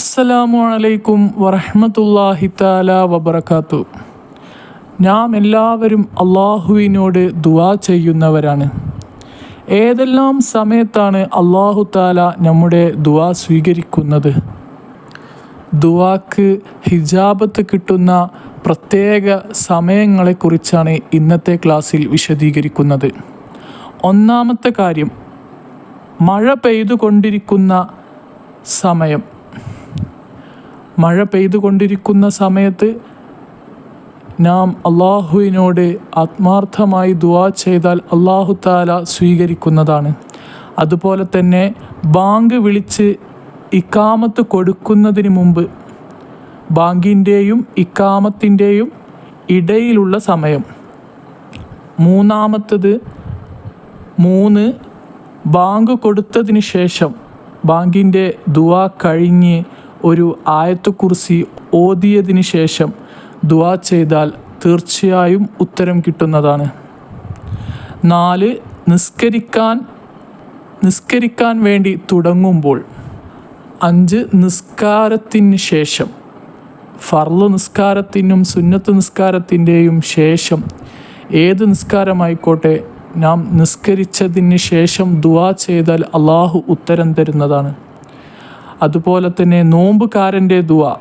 അസ്സലാമു അലൈക്കും വറഹമത്തല്ലാഹി താല വബർക്കാത്തു നാം എല്ലാവരും അള്ളാഹുവിനോട് ദുവാ ചെയ്യുന്നവരാണ്. ഏതെല്ലാം സമയത്താണ് അള്ളാഹു താല നമ്മുടെ ദുവാ സ്വീകരിക്കുന്നത്? ദുവാക്ക് ഹിജാബത്ത് കിട്ടുന്ന പ്രത്യേക സമയങ്ങളെക്കുറിച്ചാണ് ഇന്നത്തെ ക്ലാസ്സിൽ വിശദീകരിക്കുന്നത്. ഒന്നാമത്തെ കാര്യം മഴ പെയ്തുകൊണ്ടിരിക്കുന്ന സമയം. മഴ പെയ്തുകൊണ്ടിരിക്കുന്ന സമയത്ത് നാം അള്ളാഹുവിനോട് ആത്മാർത്ഥമായി ദുവാ ചെയ്താൽ അള്ളാഹു താല സ്വീകരിക്കുന്നതാണ്. അതുപോലെ തന്നെ ബാങ്ക് വിളിച്ച് ഇക്കാമത്ത് കൊടുക്കുന്നതിന് മുമ്പ് ബാങ്കിന്റെയും ഇക്കാമത്തിന്റെയും ഇടയിലുള്ള സമയം. മൂന്നാമത്തത് മൂന്ന് ബാങ്ക് കൊടുത്തതിന് ശേഷം ബാങ്കിന്റെ ദുവാ കഴിഞ്ഞ് ഒരു ആയത്തുക്കുറിസി ഓതിയതിന് ശേഷം ദുവാ ചെയ്താൽ തീർച്ചയായും ഉത്തരം കിട്ടുന്നതാണ്. നാല് നിസ്കരിക്കാൻ നിസ്കരിക്കാൻ വേണ്ടി തുടങ്ങുമ്പോൾ. അഞ്ച് നിസ്കാരത്തിന് ശേഷം. ഫർൾ നിസ്കാരത്തിനും സുന്നത്ത് നിസ്കാരത്തിന്റെയും ശേഷം. ഏത് നിസ്കാരമായിക്കോട്ടെ നാം നിസ്കരിച്ചതിന് ശേഷം ദുവാ ചെയ്താൽ അള്ളാഹു ഉത്തരം തരുന്നതാണ്. അതുപോലെ തന്നെ നോമ്പുകാരന്റെ ദുആ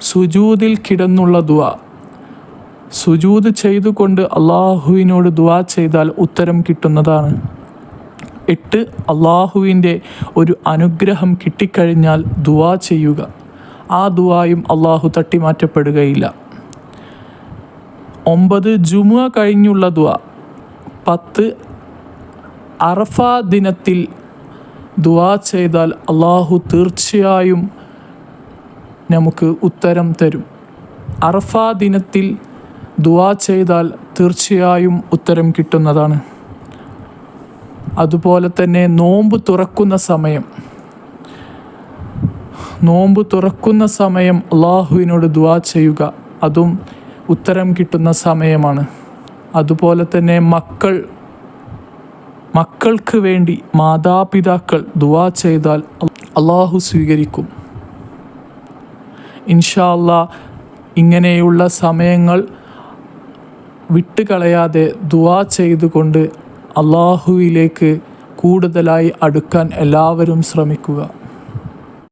സുജൂതിൽ കിടന്നുള്ള ദുആ. സുജൂത് ചെയ്തുകൊണ്ട് അള്ളാഹുവിനോട് ദുആ ചെയ്താൽ ഉത്തരം കിട്ടുന്നതാണ്. എട്ട് അള്ളാഹുവിന്റെ ഒരു അനുഗ്രഹം കിട്ടിക്കഴിഞ്ഞാൽ ദുആ ചെയ്യുക. ആ ദുവായും അള്ളാഹു തട്ടിമാറ്റപ്പെടുകയില്ല. ഒമ്പത് ജുമുഅ കഴിഞ്ഞുള്ള ദുആ. പത്ത് അറഫ ദിനത്തിൽ ദുആ ചെയ്താൽ അള്ളാഹു തീർച്ചയായും നമുക്ക് ഉത്തരം തരും. അറഫ ദിനത്തിൽ ദുവാ ചെയ്താൽ തീർച്ചയായും ഉത്തരം കിട്ടുന്നതാണ്. അതുപോലെ തന്നെ നോമ്പ് തുറക്കുന്ന സമയം. നോമ്പ് തുറക്കുന്ന സമയം അള്ളാഹുവിനോട് ദുവാ ചെയ്യുക അതും ഉത്തരം കിട്ടുന്ന സമയമാണ്. അതുപോലെ തന്നെ മക്കൾ മക്കൾക്ക് വേണ്ടി മാതാപിതാക്കൾ ദുവാ ചെയ്താൽ അള്ളാഹു സ്വീകരിക്കും. ഇൻഷാ അല്ലാ ഇങ്ങനെയുള്ള സമയങ്ങൾ വിട്ടുകളയാതെ ദുവാ ചെയ്തുകൊണ്ട് അള്ളാഹുവിലേക്ക് കൂടുതലായി അടുക്കാൻ എല്ലാവരും ശ്രമിക്കുക.